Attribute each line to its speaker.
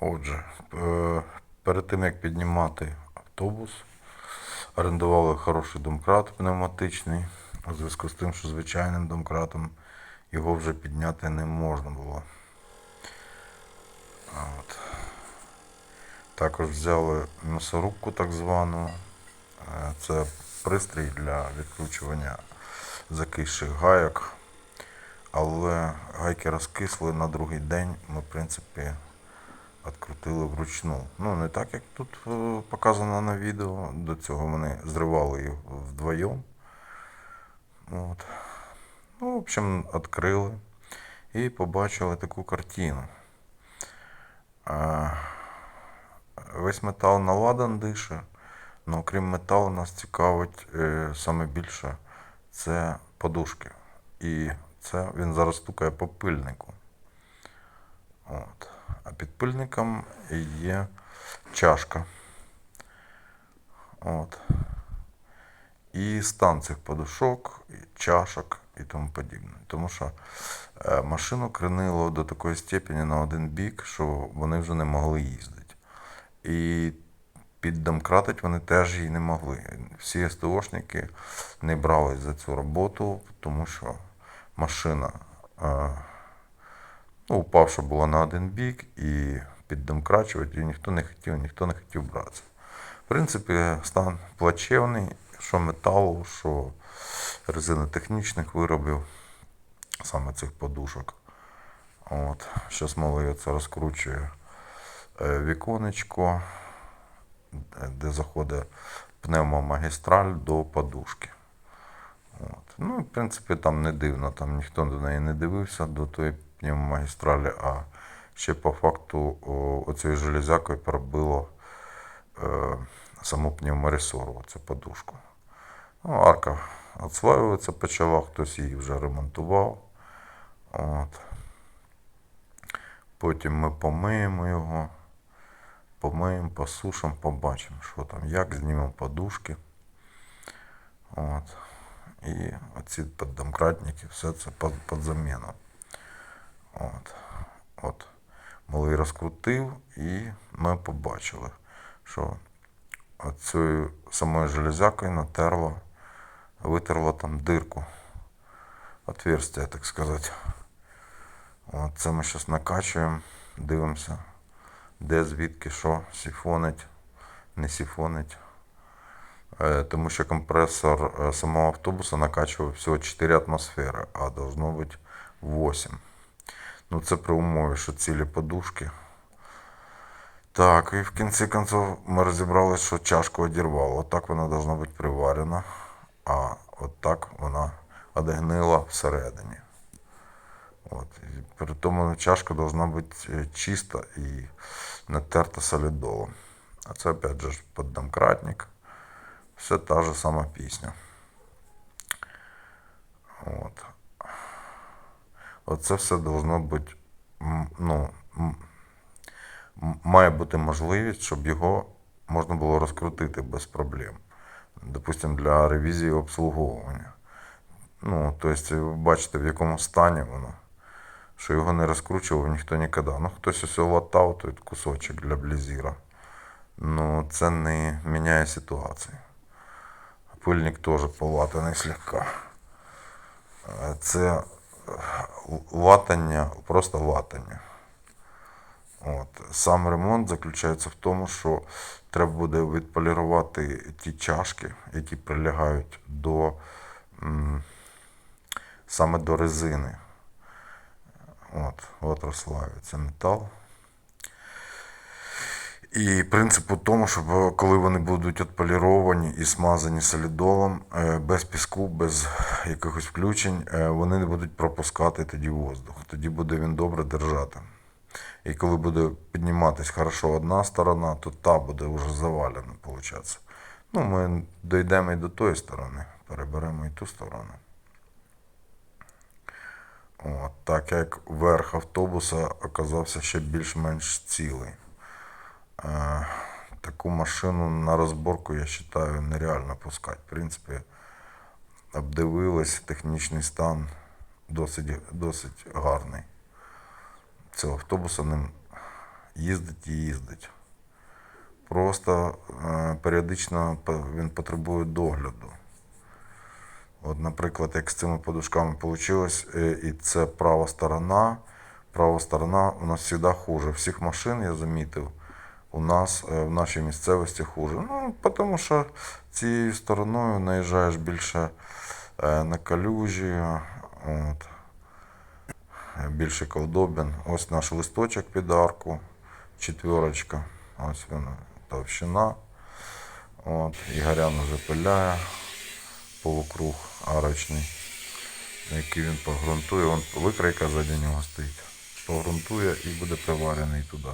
Speaker 1: Отже, е, перед тим як піднімати автобус, орендували хороший домкрат пневматичний, у зв'язку з тим, що звичайним домкратом його вже підняти не можна було. От. Також взяли м'ясорубку так звану. Е, Це пристрій для відкручування закисших гайок. Але гайки розкисли на другий день. Ми, в принципі, відкрутили вручну. Ну, не так, як тут е, показано на відео. До цього вони зривали їх вдвоєм. От. Ну, в общем, відкрили і побачили таку картину. Весь метал наладан дише, але окрім металу нас цікавить е, саме більше це подушки. І це він зараз стукає по пильнику. От. А під пильником є чашка. От. І стан цих подушок, і чашок і тому подібне. Тому що е, машину кренило до такої степені на один бік, що вони вже не могли їздити. І піддомкратить вони теж її не могли. Всі СТОшники не брались за цю роботу, тому що машина е, ну, упавша була на один бік і піддомкрачувати її ніхто не хотів, ніхто не хотів братися. В принципі, стан плачевний, що металу, що резинотехнічних виробів, саме цих подушок. От. Зараз малий це розкручує е, віконечко, де- заходить пневмомагістраль до подушки. От. Ну, в принципі, там не дивно, там ніхто до неї не дивився до тої пневмомагістралі, а ще по факту о, оцією железякою пробило е, саму пневморесору, цю подушку. Ну, арка відслаюватися почала, хтось її вже ремонтував. От. Потім ми помиємо його, помиємо, посушимо, побачимо, що там, як знімемо подушки. От. І оці піддомкратники, все це під заміну. От. От. Малий розкрутив, і ми побачили, що цією самою железякою натерло, витерло там дирку, отверстие, так сказати. От це ми зараз накачуємо, дивимося, де звідки що сіфонить, не сіфонить. Е, Тому що компресор е, самого автобуса накачував всього 4 атмосфери, а должно бути 8. Ну, це при умові, що цілі подушки. Так, і в кінці концов ми розібралися, що чашку одірвало. Отак вона должна бути приварена, а от так вона одегнила всередині. От. І при тому чашка должна бути е, чиста і натерта солідолом. А це опять же ж поддомкратник. Все та же сама пісня. От. Оце все должно бути, ну, має бути можливість, щоб його можна було розкрутити без проблем. Допустимо, для ревізії обслуговування. Ну, тобто, ви бачите, в якому стані воно, що його не розкручував ніхто ніколи. Ну, хтось ось латав той кусочок для блізіра. Ну, це не міняє ситуацію. Пильник теж полатаний слегка. Це латання, просто латання. От. Сам ремонт заключається в тому, що треба буде відполірувати ті чашки, які прилягають до саме до резини. От, от розслаюється метал. І принцип у тому, щоб е, коли вони будуть відполіровані і смазані солідолом, е, без піску, без якихось включень, е, вони не будуть пропускати тоді воздух. Тоді буде він добре держати. І коли буде підніматись хорошо одна сторона, то та буде вже завалена, виходить. Ну, ми дійдемо і до тої сторони, переберемо і ту сторону. От, так як верх автобуса оказався ще більш-менш цілий. Е, таку машину на розборку, я вважаю, нереально пускати. В принципі, обдивились, технічний стан досить, досить гарний. Цього автобуса ним їздить і їздить. Просто е, періодично він потребує догляду. От, наприклад, як з цими подушками вийшло, і це права сторона. Права сторона у нас завжди хуже. Всіх машин я замітив. У нас е, в нашій місцевості хуже. Ну, тому що цією стороною наїжджаєш більше е, на калюжі, от, більше колдобин. Ось наш листочок під арку, четверочка. Ось вона товщина. От, Ігорян вже пиляє полукруг арочний, який він погрунтує. Вон викройка ззаді нього стоїть. Погрунтує і буде приварений туди.